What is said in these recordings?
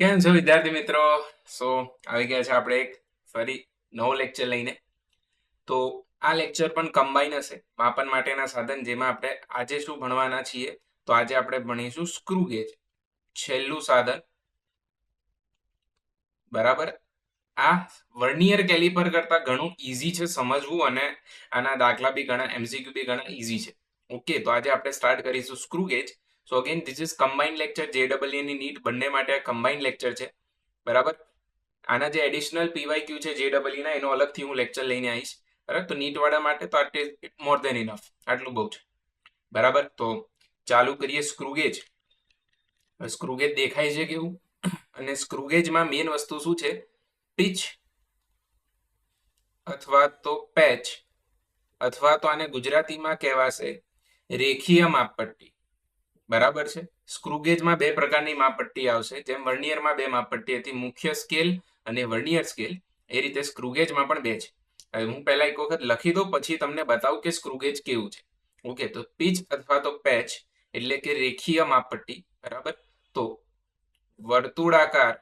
કેમ છો વિદ્યાર્થી મિત્રો? સો આવી ગયા છે આપણે એક ફરી નવો લેક્ચર લઈને? તો આ લેક્ચર પણ કમ્બાઈન હશે માપન માટેના સાધન જેમાં આપણે આજે શું ભણવાના છીએ? તો આજે આપણે ભણીશું સ્ક્રૂ ગેજ છેલ્લું સાધન. બરાબર? આ વર્નિયર કેલિપર કરતા ઘણું ઈઝી છે સમજવું અને આના દાખલા બી ઘણા એમસીક્યુ બી ઘણા ઇઝી છે. ઓકે તો આજે આપણે સ્ટાર્ટ કરીશું screw gauge so again this is combine lecture JW ની નીટ, બંને માટે આ કમ્બાઇન્ડ લેક્ચર છે. બરાબર? આના જે એડિશનલ પીવાય ક્યુ છે જેડબલ્યુ ના, એનો અલગથી હું લેક્ચર લઈને આવીશ. બરાબર? તો નીટ વાળા માટે તો આટ ઇઝ મોર દેન ઇનફ આટલું બહુ છે. બરાબર? તો ચાલુ કરીએ સ્ક્રુગેજ સ્ક્રુગેજ દેખાય છે કેવું? અને સ્ક્રુગેજમાં મેઇન વસ્તુ શું છે? પિચ અથવા તો પેચ અથવા તો આને ગુજરાતીમાં કહેવાશે રેખીય માપપટ્ટી. બરાબર છે? સ્ક્રુગેજમાં બે પ્રકારની માપપટ્ટી આવશે. જેમ વર્નિયરમાં બે માપપટ્ટી હતી, મુખ્ય સ્કેલ અને વર્નિયર સ્કેલ, એ રીતે સ્ક્રુગેજમાં પણ બે છે. હવે હું પહેલા એક વખત લખી દઉં, પછી તમને બતાવું કે સ્ક્રુગેજ કેવું છે. ઓકે, તો પીચ અથવા તો પેચ એટલે કે રેખીય માપપટ્ટી, બરાબર? તો વર્તુળાકાર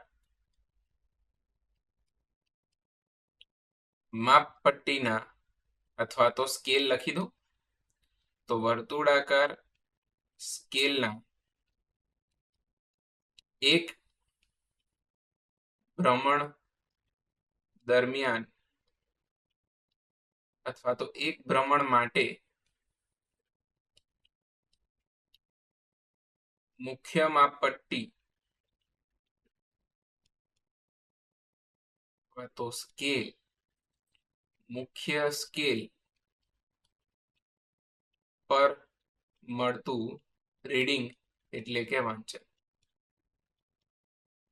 માપપટ્ટીના અથવા તો સ્કેલ લખી દો તો વર્તુળાકાર સ્કેલના એક ભ્રમણ દરમિયાન અથવા તો એક ભ્રમણ માટે મુખ્ય માપપટ્ટી અથવા તો સ્કેલ મુખ્ય સ્કેલ પર મળતું રીડિંગ એટલે કે વાંચન.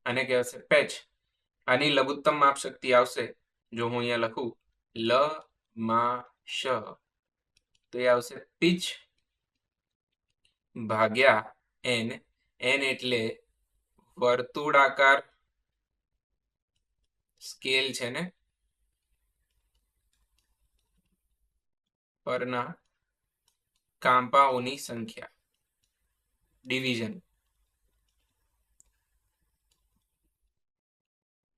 અને કહેવાશે, પેચ. આની લઘુત્તમ માપ શક્તિ આવશે જો હું અહીંયા લખું, લ, મા, શ. તો એ આવશે પીચ ભાગ્યા એન. એન એટલે વર્તુળાકાર સ્કેલ છે ને? પરના કાંપાઓની સંખ્યા. ડિવિઝન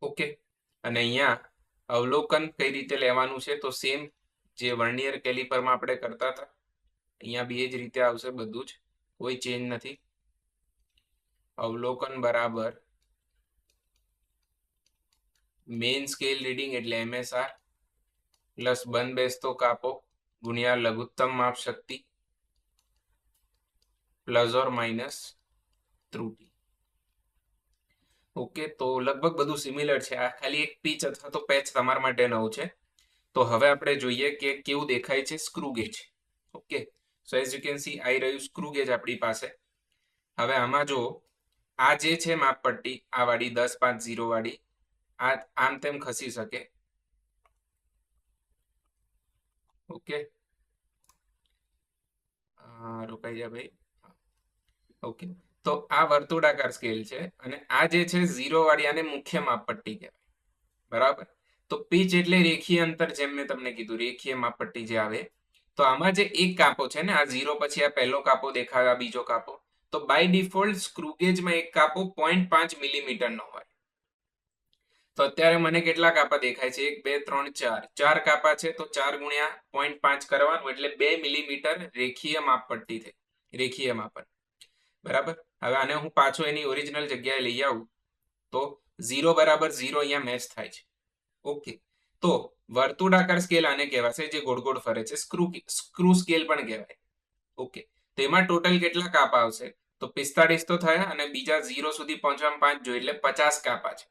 ઓકે અને અહીંયા અવલોકન કઈ રીતે લેવાનું છે? તો સેમ જે વર્નિયર કેલિપરમાં આપણે કરતા હતા, અહીંયા બી જ રીતે આવશે બધું જ. કોઈ ચેન્જ નથી. અવલોકન બરાબર. મેઇન સ્કેલ રીડિંગ એટલે એમએસઆર પ્લસ બંધ બેસતો કાપો. ગુણ્યા લઘુત્તમ માપ શક્તિ પ્લસ ઓર માઇનસ ત્રુટી. ઓકે, તો લગભગ બધું સિમિલર છે. આ ખાલી એક પીચ અથવા તો પેચ તમારા માટે નવું છે. તો હવે આપણે જોઈએ કે કેવું દેખાય છે screw gauge okay so as you can see આવી રહ્યું સ્ક્રૂ ગેજ આપણી પાસે. હવે આમાં જો આ જે છે માપપટ્ટી, આ વાળી દસ પાંચ ઝીરો વાળી, આ આમ તેમ ખસી શકે. ઓકે. રોકાઈ જા ભાઈ. ઓકે તો આ વર્તુળાકાર સ્કેલ છે અને આ જે છે ઝીરો વાળી આને મુખ્ય માપપટ્ટી કહેવાય. બરાબર? તો પીચ એટલે રેખીય અંતર જેમ મેં તમને કીધું, રેખીય માપપટ્ટી જે આવે, તો આમાં જે એક કાપો છે ને, આ ઝીરો પછી આ પહેલો કાપો દેખાવે, આ બીજો કાપો, તો બાય ડિફોલ્ટ સ્ક્રુગેજમાં એક કાપો પોઈન્ટ પાંચ મિલીમીટરનો હોય. તો અત્યારે મને કેટલા કાપા દેખાય છે? એક, બે, ત્રણ, ચાર. ચાર કાપા છે તો ચાર ગુણ્યા પોઈન્ટ પાંચ કરવાનું એટલે બે મિલીમીટર રેખીય માપપટ્ટી થઈ, રેખીય માપન. બરાબર? હવે આને હું પાછો એની ઓરિજિનલ જગ્યાએ લઈ આવું. તો ઝીરો બરાબર ઝીરો અહીંયા મેચ થાય છે. ઓકે. તો વર્તુળાકાર સ્કેલ આને કહેવાશે, જે ગોળ ગોળ ફરે છે. સ્ક્રૂ સ્ક્રૂ સ્કેલ પણ કહેવાય. ઓકે. તો એમાં ટોટલ કેટલા કાપા આવશે? તો પિસ્તાળીસ તો થયા અને બીજા ઝીરો સુધી પહોંચવામાં પાંચ જોઈએ એટલે પચાસ કાપા છે.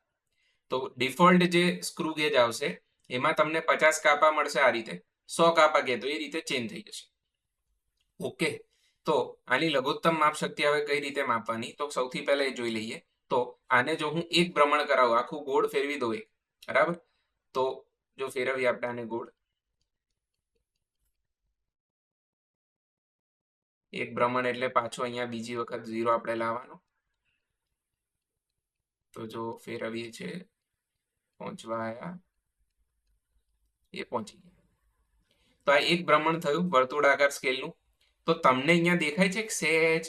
તો ડિફોલ્ટ જે સ્ક્રૂ ગેજ આવશે, એમાં તમને પચાસ કાપા મળશે આ રીતે. સો કાપા કે તો એ રીતે ચેન્જ થઈ જશે. ઓકે. તો આની લઘુત્તમ માપ શક્તિ હવે કઈ રીતે માપવાની? તો સૌથી પહેલા એ જોઈ લઈએ. તો આને જો હું એક ભ્રમણ કરાવું, આખું ગોળ ફેરવી દઉં એક, બરાબર? તો જો ફેરવીએ આપણે આને ગોળ. એક ભ્રમણ એટલે પાછો અહીંયા બીજી વખત ઝીરો આપણે લાવવાનો. તો જો ફેરવીએ છે પહોંચવા આવ્યા એ પહોંચી ગયા. તો આ એક ભ્રમણ થયું વર્તુળાકાર સ્કેલનું. તો તમને અહીંયા દેખાય છે કે સેજ.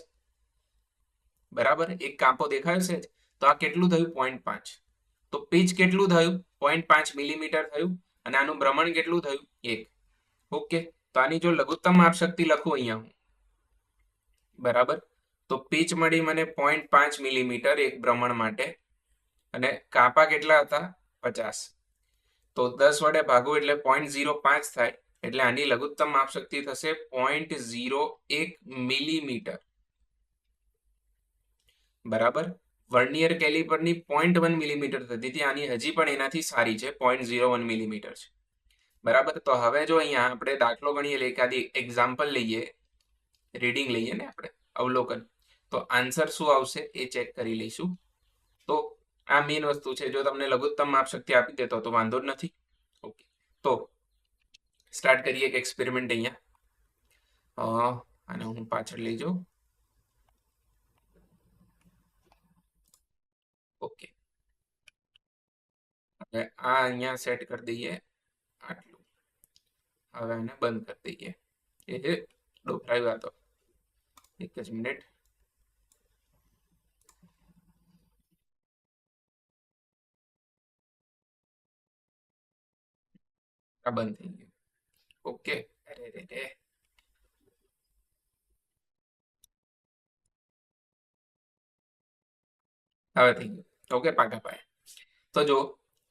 બરાબર? એક કાપો દેખાયો છે તો આ કેટલું થયું? પોઈન્ટ પાંચ. તો પીચ કેટલું થયું? પોઈન્ટ પાંચ મિલીમીટર થયું. અને આનું ભ્રમણ કેટલું થયું? એક. ઓકે. તો આની જો લઘુત્તમ માપશક્તિ લખું અહીંયા હું. બરાબર? તો પીચ મળી મને પોઈન્ટ પાંચ મિલીમીટર એક ભ્રમણ માટે. અને કાપા કેટલા હતા? પચાસ. તો દસ વડે ભાગો એટલે પોઈન્ટ ઝીરો પાંચ થાય. એટલે આની લઘુત્તમ માપશક્તિ થશે પોઈન્ટ ઝીરો એક મિલીમીટર બરાબર? વર્નિયર કેલિપરની પોઈન્ટ વન મિલીમીટર થતી હતી. આની હજી પણ એનાથી સારી છે. પોઈન્ટ ઝીરો વન મિલીમીટર છે. બરાબર? તો હવે જો અહીંયા આપણે દાખલો ગણીએ, એટલે એકાદી એક્ઝામ્પલ લઈએ. રીડિંગ લઈએ ને આપણે, અવલોકન. તો આન્સર શું આવશે? એ ચેક કરી લઈશું. તો આ મેઇન વસ્તુ છે. જો તમને લઘુત્તમ માપશક્તિ આપી દેતો તો વાંધો જ નથી. ઓકે તો સ્ટાર્ટ કરીએ એક એક્સપેરિમેન્ટ અહીંયા અને હું પાછળ લઈ જાઉં ઓકે હવે આ અહીંયા સેટ કરી દઈએ આટલું હવે આને બંધ કરી દઈએ એ ડોકરાયું તો એક જ મિનિટ આ બંધ થઈ ગયું ઓકે અરે રે રે હવે થઈ ગયું ઓકે પાકા પાય તો જો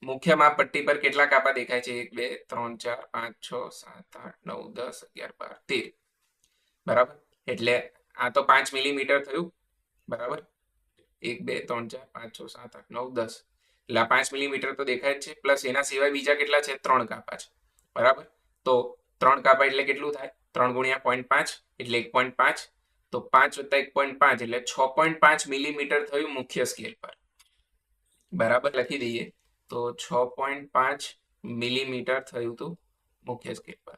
મુખ્ય માપ પટ્ટી પર કેટલા કાપા દેખાય છે એક બે ત્રણ ચાર પાંચ છ સાત આઠ નવ દસ અગિયાર બાર તેર બરાબર એટલે આ તો પાંચ મિલીમીટર થયું બરાબર એક બે ત્રણ ચાર પાંચ છ સાત આઠ નવ દસ એટલે આ પાંચ મિલીમીટર તો દેખાય જ છે પ્લસ એના સિવાય બીજા કેટલા છે ત્રણ કાપા છે બરાબર તો ત્રણ કાપા એટલે કેટલું થાય? ત્રણ ગુણ્યા પોઈન્ટ પાંચ એટલે એક પોઈન્ટ પાંચ. તો પાંચ વત્તા એક પોઈન્ટ પાંચ એટલે છ પોઈન્ટ પાંચ મિલીમીટર થયું મુખ્ય સ્કેલ પર. બરાબર લખી દઈએ. તો છ પોઈન્ટ પાંચ મિલીમીટર થયું હતું મુખ્ય સ્કેલ પર.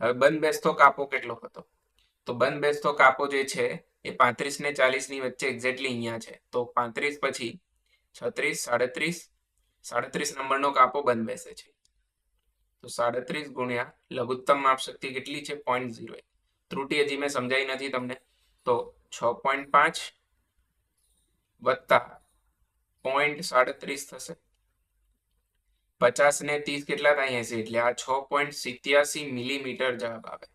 હવે બંધ બેસતો કાપો કેટલો હતો? તો બંધ બેસતો કાપો જે છે એ પાંત્રીસ ને ચાલીસની વચ્ચે એક્ઝેક્ટલી અહીંયા છે. તો પાંત્રીસ પછી છત્રીસ, સાડત્રીસ. સાડત્રીસ નંબરનો કાપો બંધ બેસે છે. તો સાડત્રીસ ગુણ્યા લઘુત્તમ માપશક્તિ કેટલી છે? પોઈન્ટ ઝીરો ત્રુટી હજી મેં સમજાઈ નથી તમને. તો છ પોઈન્ટ પાંચ વત્તા પોઈન્ટ સાડત્રીસ થશે. પચાસ ને ત્રીસ કેટલા થાય? એસી. એટલે આ છ પોઈન્ટ સિત્યાસી મિલીમીટર જવાબ આવે.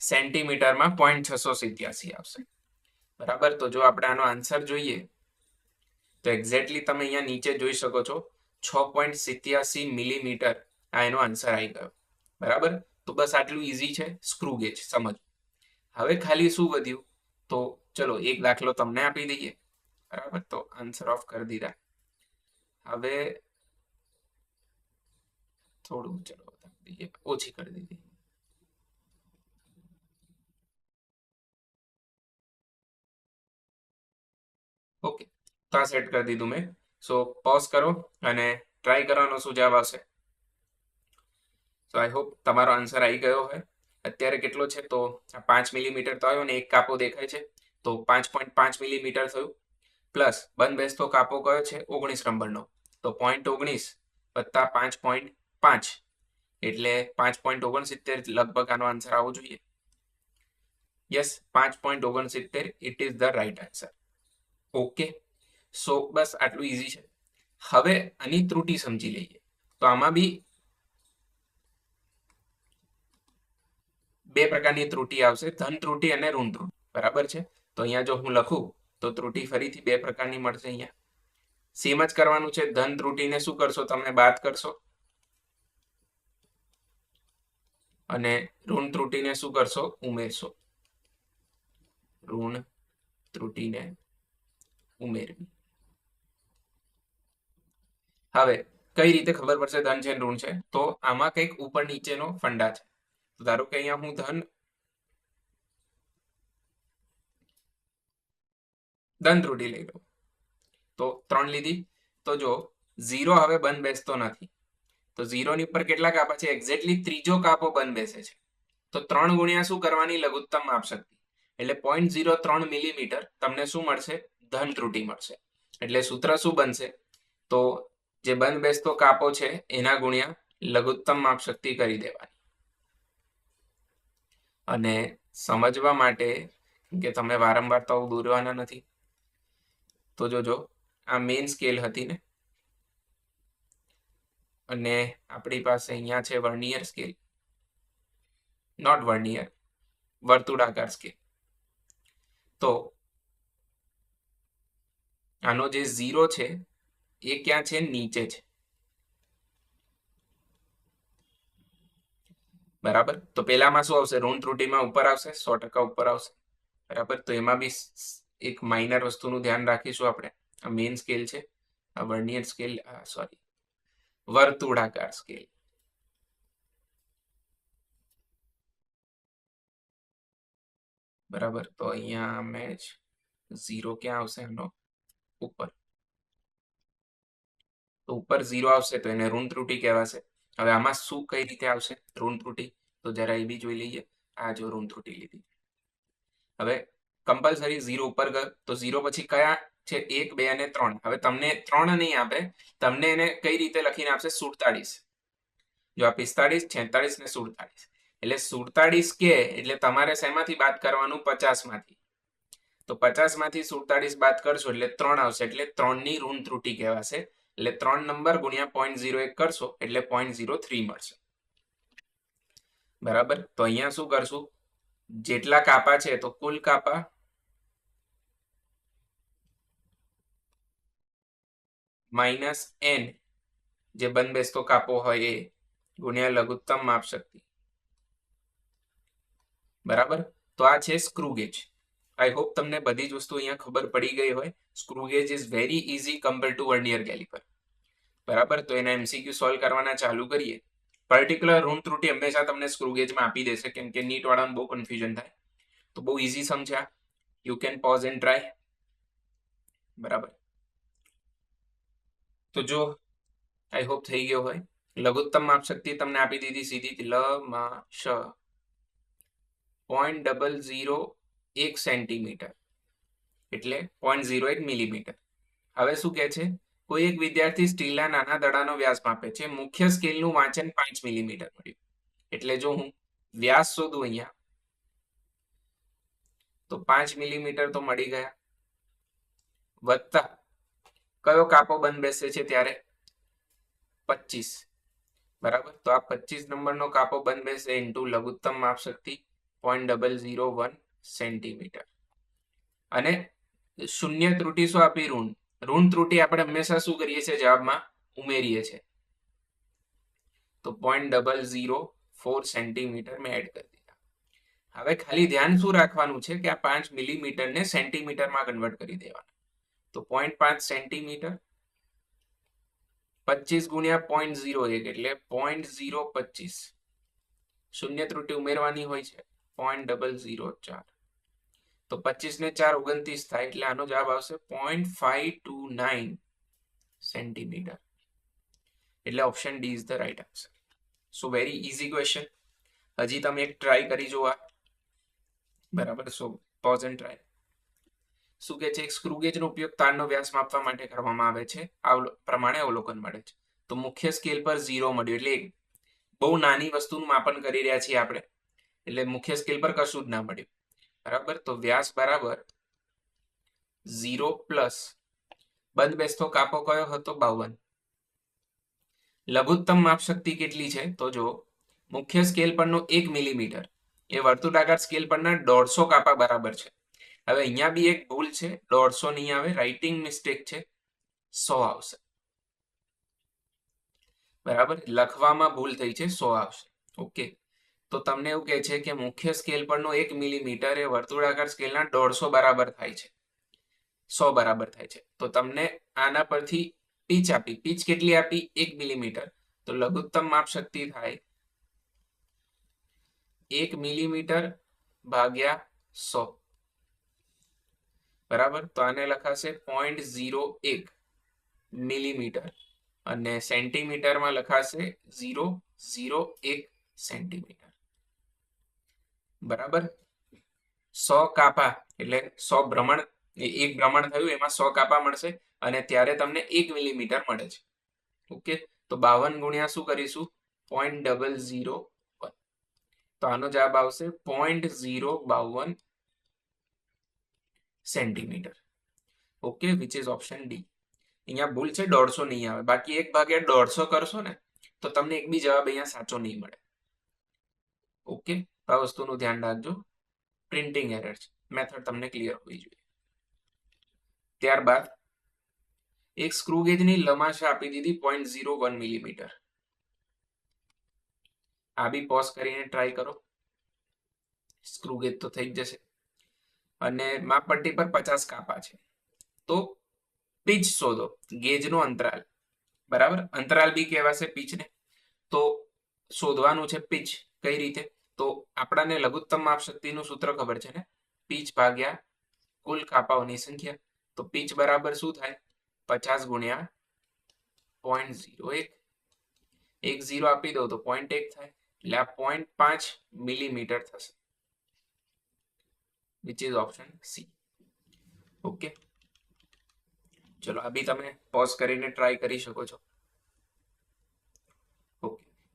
સેન્ટીમીટરમાં પોઈન્ટ છસો સિત્યાસી આવશે. બરાબર? તો જો આપણે આનો આન્સર જોઈએ, તો એક્ઝેક્ટલી તમે અહીંયા નીચે જોઈ શકો છો. છ પોઈન્ટ સિત્યાસી મિલીમીટર. આ એનો આન્સર આવી ગયો. બરાબર? તો બસ આટલું ઇઝી છે. સ્ક્રૂ ગેજ સમજ. હવે ખાલી શું વધ્યું? તો ચલો, એક દાખલો તમને આપી દઈએ. બરાબર? તો આન્સર ઓફ કરી દીધા. હવે થોડું, ચલો દઈએ. ઓછી કરી દીધી. ઓકે. તો આ સેટ કરી દીધું મેં. સો પોઝ કરો અને ટ્રાય કરવાનો શું જવાબ આવશે. સો આઈ હોપ તમારો આન્સર આવી ગયો હોય અત્યારે કેટલો છે? તો પાંચ મિલીમીટર તો આવ્યો ને એક કાપો દેખાય છે. તો પાંચ પોઈન્ટ પાંચ મિલીમીટર થયું. પ્લસ બંધ બેસતો કાપો કયો છે? ઓગણીસ નંબરનો. તો પોઈન્ટ ઓગણીસ વત્તા પાંચ પોઈન્ટ પાંચ. એટલે પાંચ પોઈન્ટ ઓગણસિત્તેર લગભગ આનો આન્સર આવવો જોઈએ. યસ પાંચ પોઈન્ટ ઓગણસિત્તેર it is the right answer okay so બસ આટલું ઈઝી છે. હવે આની ત્રુટી સમજી લઈએ. તો આમાં બી બે પ્રકારની ત્રુટી આવશે, ધન ત્રુટી અને ઋણ ત્રુટી. બરાબર છે? તો અહીંયા જો હું લખું, તો ત્રુટી ફરીથી બે પ્રકારની મળશે અહીંયા. સેમ જ કરવાનું છે, ધન ત્રુટીને શું કરશો? તમે બાદ કરશો. અને ઋણ ત્રુટીને શું કરશો? ઉમેરશો. ઋણ ત્રુટીને ઉમેરવી. હવે, કઈ રીતે ખબર પડશે ધન છે ઋણ છે? તો આમાં કંઈક ઉપર નીચેનો ફંડા છે. તો ધારો કે અહીંયા હું ધન ધન ત્રુટી લઈ લઉં. તો ત્રણ લીધી. તો જો, ઝીરો હવે બંધ બેસતો નથી. તો ઝીરોની ઉપર કેટલા કાપા છે? એક્ઝેક્ટલી ત્રીજો કાપો બંધ બેસે છે. તો ત્રણ ગુણ્યા શું કરવાની? લઘુત્તમ માપશક્તિ એટલે પોઈન્ટ ઝીરો ત્રણ મિલીમીટર તમને શું મળશે? ધન ત્રુટી મળશે. એટલે સૂત્ર શું બનશે? તો જે બંધ બેસતો કાપો છે, એના ગુણ્યા લઘુત્તમ માપશક્તિ કરી દેવાની. અને સમજવા માટે કે તમે વારંવાર તો દોરવાના નથી, તો જોજો, આ મેઇન સ્કેલ હતી ને. અને આપણી પાસે અહીંયા છે વર્નિયર સ્કેલ નોટ વર્નિયર, વર્તુળાકાર સ્કેલ તો આનો જે ઝીરો છે એ ક્યાં છે? નીચે છે. બરાબર? તો પેલામાં શું આવશે? ઋણ ત્રુટીમાં ઉપર આવશે, સો ટકા ઉપર આવશે. બરાબર? તો એમાં બી એક માઇનર વસ્તુનું ધ્યાન રાખીશું આપણે. આ મેઇન સ્કેલ છે. આ વર્નિયર સ્કેલ સોરી વર્તુળાકાર સ્કેલ બરાબર? તો અહીંયા મેચ ઝીરો ક્યાં આવશે? એનો ઉપર. તો ઉપર ઝીરો આવશે તો એને ઋણ ત્રુટી કહેવાશે. હવે આમાં શું કઈ રીતે આવશે? ઋણ ત્રુટી. તો જરા એ બી જોઈ લઈએ. આ જો ઋણ ત્રુટી લીધી. હવે કમ્પલસરી ઝીરો ઉપર ગયો. તો ઝીરો પછી કયા છે? એક, બે અને ત્રણ. હવે તમને ત્રણ નહીં આપે. તમને એને કઈ રીતે લખીને આપશે? સુડતાળીસ. જો આ પિસ્તાળીસ, છેતાળીસ ને સુડતાળીસ. એટલે સુડતાળીસ કે, એટલે તમારે શેમાંથી બાદ કરવાનું? પચાસમાંથી તો પચાસમાંથી સુડતાળીસ બાદ કરશો એટલે ત્રણ આવશે. એટલે ત્રણની ઋણ ત્રુટી કહેવાશે. એટલે ત્રણ નંબર ગુણ્યા પોઈન્ટ ઝીરો એક કરશો, એટલે પોઈન્ટ ઝીરો થ્રી મળશે. બરાબર? તો અહીંયા શું કરશું? જેટલા કાપા છે, તો કુલ કાપા માઇનસ એન જે બંધબેસતો કાપો હોય એ, ગુણ્યા લઘુત્તમ માપશક્તિ. બરાબર? તો આ છે સ્ક્રૂ ગેજ આઈ હોપ તમને બધી જ વસ્તુ અહીંયા ખબર પડી ગઈ હોય. Screw gauge is very easy compare to vernier caliper બરાબર? તો એના એમસીક્યુ સોલ્વ કરવાના ચાલુ કરીએ. પર્ટિક્યુલર ઋણ ત્રુટિ હંમેશા તમને સ્ક્રૂ ગેજમાં આપી દેશે, કેમ કે નીટ વાળાને બહુ કન્ફ્યુઝન થાય. તો બહુ ઇઝી સમજ્યા. You can pause and try બરાબર? તો જો આઈ હોપ થઈ ગયો હોય. લઘુત્તમ માપ શક્તિ તમને આપી દીધી સીધી. લ માં શ પોઈન્ટ ડબલ ઝીરો એક સેન્ટીમીટર એટલે પોઈન્ટ ઝીરો એક મિલીમીટર. હવે શું કહે છે? કોઈ એક વિદ્યાર્થી સ્ટીલના નાના દડાનો વ્યાસ માપે છે. મુખ્ય સ્કેલનું વાંચન પાંચ મિલીમીટર મળ્યું એટલે જો હું વ્યાસ શોધું અહીંયા, તો પાંચ મિલીમીટર તો મળી ગયા. વત્તા કયો કાપો બંધ બેસે છે ત્યારે? પચીસ. બરાબર? તો આ પચીસ નંબરનો કાપો બંધ બેસે, ઇન્ટુ લઘુત્તમ માપ શક્તિ point double zero one centimetre. અને શૂન્ય ત્રુટી શું આપી? ઋણ. ઋણ ત્રુટી આપણે હંમેશા શું કરીએ છીએ? જવાબમાં ઉમેરીએ છીએ. તો point double zero four centimetre મેં એડ કરી દીધા. હવે ખાલી ધ્યાન શું રાખવાનું છે કે આ પાંચ મિલીમીટરને સેન્ટીમીટરમાં કન્વર્ટ કરી દેવાના. તો પોઈન્ટ પાંચ સેન્ટીમીટર પચીસ ગુણ્યા પોઈન્ટ ઝીરો એક એટલે પોઈન્ટ ઝીરો પચીસ. શૂન્ય ત્રુટી ઉમેરવાની હોય છે. પોઈન્ટ ડબલ ઝીરો ચાર. તો પચીસ ને ચાર ઓગણત્રીસ થાય એટલે આનો જવાબ આવશે point five two nine centimetre એટલે option D is the right answer so very easy question હજી તમે એક ટ્રાય કરી જોવા બરાબર? સો પોઝ એન્ડ ટ્રાય શું કે છે? એક સ્ક્રુગેજનો ઉપયોગ તારનો વ્યાસ માપવા માટે કરવામાં આવે છે. આ પ્રમાણે અવલોકન મળે છે. તો મુખ્ય સ્કેલ પર ઝીરો મળ્યું એટલે બહુ નાની વસ્તુનું માપન કરી રહ્યા છીએ આપણે. એટલે મુખ્ય સ્કેલ પર કશું જ ના મળ્યું. બરાબર? તો વ્યાસ બરાબર ઝીરો પ્લસ. બંધ બેસતો કાપો કયો હતો? બાવન. લઘુત્તમ માપ શક્તિ કેટલી છે? તો જો મુખ્ય સ્કેલ પરનો એક મિલીમીટર. એ વર્તુળાકાર સ્કેલ પરના દોઢસો કાપા બરાબર છે. હવે અહીંયા બી એક ભૂલ છે. દોઢસો નહીં આવે. રાઇટિંગ મિસ્ટેક છે. સો આવશે. બરાબર? લખવામાં ભૂલ થઈ છે. સો આવશે. ઓકે. તો તમને એવું કહે છે કે મુખ્ય સ્કેલ પરનો એક મિલીમીટર એ વર્તુળાકાર સ્કેલના દોઢસો બરાબર થાય છે. સો બરાબર થાય છે. તો તમને આના પરથી પીચ આપી, પીચ કેટલી આપી? એક મિલીમીટર. તો લઘુત્તમ માપ શક્તિ થાય એક મિલીમીટર ભાગ્યા સો. બરાબર? તો આને લખાશે પોઈન્ટ ઝીરો એક મિલીમીટર અને સેન્ટીમીટરમાં લખાશે ઝીરો ઝીરો એક સેન્ટીમીટર બરાબર? સો કાપા, એટલે સો ભ્રમણ એક ભ્રમણ થયું, એમાં સો કાપા મળશે અને ત્યારે તમને એક મિલીમીટર મળે છે. ઓકે? તો બાવન ગુણ્યા શું કરીશું? પોઈન્ટ ડબલ ઝીરો વન તો આનો જવાબ આવશે પોઈન્ટ ઝીરો બાવન centimetre okay? Which is option D અહીંયા ભૂલ છે, દોઢસો નહીં આવે. બાકી એક ભાગ્યા દોઢસો કરશો ને, તો તમને એક બી જવાબ અહીંયા સાચો નહીં મળે. ઓકે? આ વસ્તુનું ધ્યાન રાખજો. પ્રિન્ટિંગ એરર છે મેથડ તમને ક્લિયર હોવી જોઈએ. ત્યારબાદ, એક સ્ક્રૂ ગેજની આપી દીધી પોઈન્ટ ઝીરો વન મિલીમીટર આ બી પોઝ કરીને ટ્રાય કરો. સ્ક્રૂ તો થઈ જશે. અને માપપટ્ટી પર પચાસ કાપા છે. તો પીચ શોધો. ગેજનો અંતરાલ. બરાબર? અંતરાલ બી કહેવાશે પીચને. તો શોધવાનું છે પીચ. કઈ રીતે? તો આપણાને લઘુત્તમ માપ શક્તિનું સૂત્ર ખબર છે ને? પીચ ભાગ્યા કુલ કાપાઓની સંખ્યા. તો પીચ બરાબર શું થાય? પચાસ ગુણ્યા પોઈન્ટ ઝીરો એક. એક ઝીરો આપી દો તો પોઈન્ટ એક થાય. એટલે આ પોઈન્ટ પાંચ મિલીમીટર થશે. Which is option C okay ચલો, આ તમે પોઝ કરીને ટ્રાય કરી શકો છો.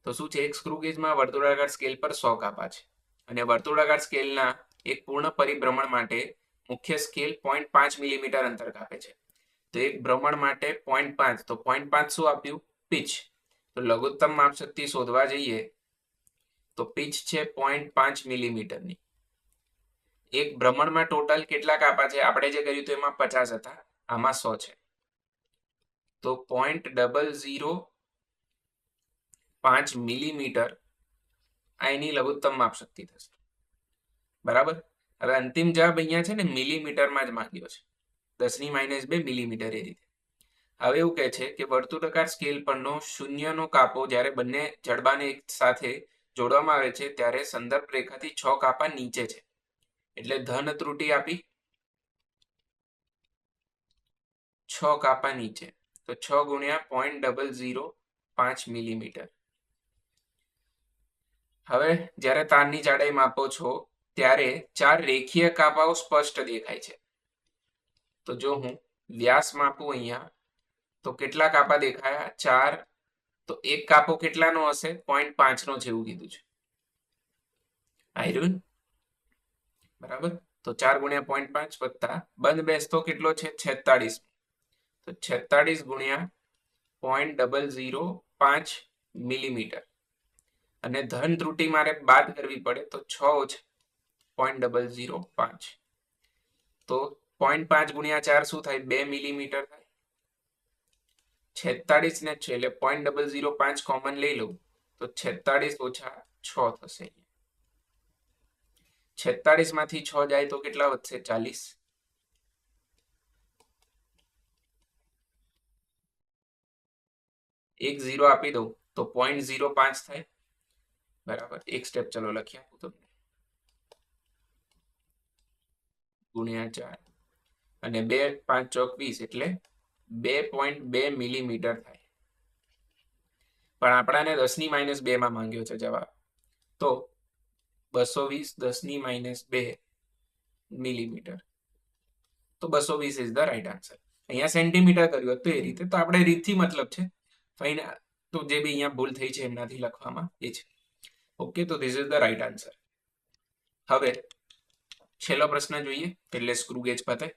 તો શું છે? એક સ્ક્રૂ ગેજમાં વર્તુળાકાર સ્કેલ પર સો કાપા છે. અને વર્તુળાકાર સ્કેલના એક પૂર્ણ પરિભ્રમણ માટે મુખ્ય સ્કેલ પોઈન્ટ પાંચ મિલીમીટર અંતર કાપે છે. તો એક ભ્રમણ માટે પોઈન્ટ પાંચ. તો પોઈન્ટ પાંચ શું આપ્યું? પીચ. તો લઘુત્તમ માપશક્તિ શોધવા જઈએ તો પીચ છે પોઈન્ટ પાંચ મિલીમીટરની એક ભ્રમણમાં ટોટલ કેટલા કાપા છે? આપણે જે કર્યું તો એમાં પચાસ હતા. આમાં સો છે. તો પોઈન્ટ ડબલ ઝીરો પાંચ મિલીમીટર આ એની લઘુત્તમ માપ શક્તિ થશે. બરાબર? હવે અંતિમ જવાબ અહીંયા છે ને મિલીમીટરમાં જ માંગ્યો છે. દસની માઇનસ બે મિલીમીટર એ રીતે. હવે એવું કહે છે કે વર્તુળાકાર સ્કેલ પરનો શૂન્યનો કાપો જ્યારે બંને જડબાને એક સાથે જોડવામાં આવે છે ત્યારે સંદર્ભ રેખાથી છ કાપા નીચે છે. એટલે ધન ત્રુટી આપી છ કાપા નીચે. તો છ ગુણ્યા પોઈન્ટ ડબલ ઝીરો પાંચ મિલીમીટર. હવે જ્યારે તારની જાડાઈ માપો છો, ત્યારે ચાર રેખીય કાપાઓ સ્પષ્ટ દેખાય છે. તો જો હું વ્યાસ માપું અહીંયા, તો કેટલા કાપા દેખાયા? ચાર. તો એક કાપો કેટલાનો હશે? પોઈન્ટ પાંચનો જેવું કીધું છે. આયરન. બરાબર? તો ચાર ગુણ્યા પોઈન્ટ પાંચ વત્તા બંધ બેસતો કેટલો છે? છેતાળીસ. તો છેતાળીસ ગુણ્યા પોઈન્ટ ડબલ ઝીરો પાંચ મિલીમીટર અને ધન ત્રુટિ મારે બાદ કરવી પડે તો છ ઓછા પોઈન્ટ ડબલ ઝીરો પાંચ. તો પોઈન્ટ પાંચ ગુણ્યા ચાર શું થાય? બે મિલીમીટર થાય. છેતાળીસ ને છે, એટલે પોઈન્ટ ડબલ ઝીરો પાંચ કોમન લઈ લઉં. તો છેતાળીસ ઓછા છ થશે છેતાળીસમાંથી છ જાય તો કેટલા વધશે? ચાલીસ. એક ઝીરો આપી દઉં તો પોઈન્ટ ઝીરો પાંચ થાય. બરાબર. એક સ્ટેપ ચલો લખી આપું તો. ગુણ્યા ચાર. અને બે પાંચ ચોક વીસ એટલે બે પોઈન્ટ બે મિલીમીટર થાય. પણ આપણાને દસની માઇનસ બે માં માંગ્યો છે જવાબ. તો બસો વીસ દસની માઇનસ બે મિલીમીટર તો બસો વીસ ઇઝ ધ રાઈટ આન્સર અહીંયા સેન્ટીમીટર કર્યું હતું એ રીતે. તો આપણે રીતથી મતલબ છે. ફાઈન તો જે બી અહીંયા ભૂલ થઈ છે એમનાથી લખવામાં એ છે. ઓકે તો this is the right answer હવે છેલ્લો પ્રશ્ન જોઈએ, એટલે સ્ક્રુ ગેજ પતે.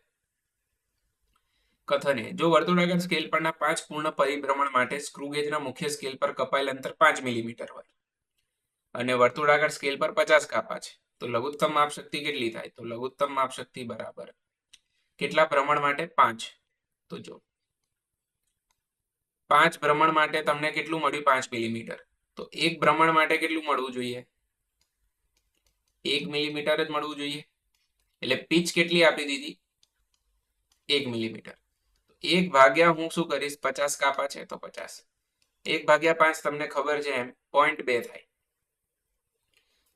કથને જો વર્તુળાકાર સ્કેલ પરના પાંચ પૂર્ણ પરિભ્રમણ માટે સ્ક્રુ ગેજના મુખ્ય સ્કેલ પર કપાયેલ અંતર પાંચ મિલીમીટર હોય, અને વર્તુળાકાર સ્કેલ પર પચાસ કાપા છે, તો લઘુત્તમ માપ શક્તિ કેટલી થાય? તો લઘુત્તમ માપ શક્તિ બરાબર કેટલા ભ્રમણ માટે? પાંચ. તો જો, પાંચ ભ્રમણ માટે તમને કેટલું મળ્યું? પાંચ મિલીમીટર તો એક ભ્રમણ માટે કેટલું મળવું જોઈએ? એક મિલીમીટર જ મળવું જોઈએ. એટલે પીચ કેટલી આપી દીધી? એક મિલીમીટર. એક ભાગ્યા હું શું કરીશ? પચાસ કાપા છે તો પચાસ. એક ભાગ્યા પાંચ તમને ખબર છે એમ પોઈન્ટ બે થાય.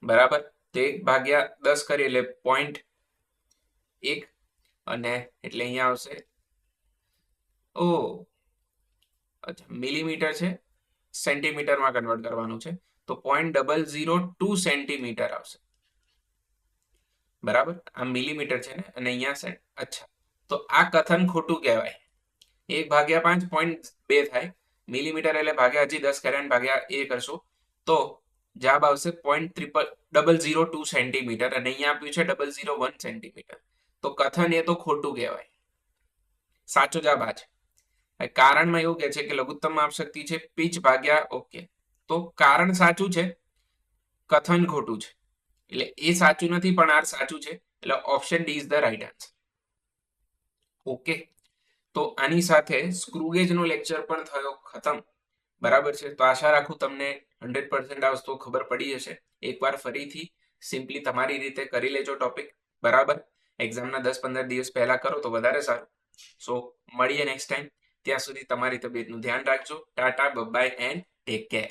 બરાબર? તો એક ભાગ્યા દસ કરી એટલે પોઈન્ટ એક. અને એટલે અહીંયા આવશે ઓ અચ્છા, મિલીમીટર છે. સેન્ટીમીટરમાં કન્વર્ટ કરવાનું છે. તો point double zero two centimetre આવશે. બરાબર? આ મિલીમીટર છે ને? અને અહીંયા સેન્ટ અચ્છા. તો આ કથન ખોટું કહેવાય. એક ભાગ્યા પાંચ પોઈન્ટ બે થાય. મિલીમીટર એટલે ભાગ્યા હજી દસ કર્યા ભાગ્યા એ કરશો તો જવાબ આવશે point triple double zero two centimetre અને અહીંયા આપ્યું છે ડબલ ઝીરો વન સેન્ટીમીટર તો કથન એ તો ખોટું કહેવાય. સાચો જવાબ આ છે. કારણમાં એવું કે છે કે લઘુત્તમ માપ શક્તિ છે પીચ ભાગ્યા ઓકે તો કારણ સાચું છે? કથન ખોટું છે. એટલે એ સાચું નથી, પણ આર સાચું છે. એટલે option D is the right answer okay તો આની સાથે સ્ક્રુગેજ નો લેક્ચર પણ થયો ખતમ. બરાબર છે? તો આશા રાખું તમને હંડ્રેડ પર્સન્ટ આ વસ્તુ ખબર પડી જશે એકવાર ફરીથી સિમ્પલી તમારી રીતે કરી લેજો ટોપિક બરાબર? એક્ઝામના દસ પંદર દિવસ પહેલા કરો તો વધારે સારું. સો મળીએ નેક્સ્ટ ટાઈમ ત્યાં સુધી તમારી તબિયતનું ધ્યાન રાખજો. Tata bye and take care.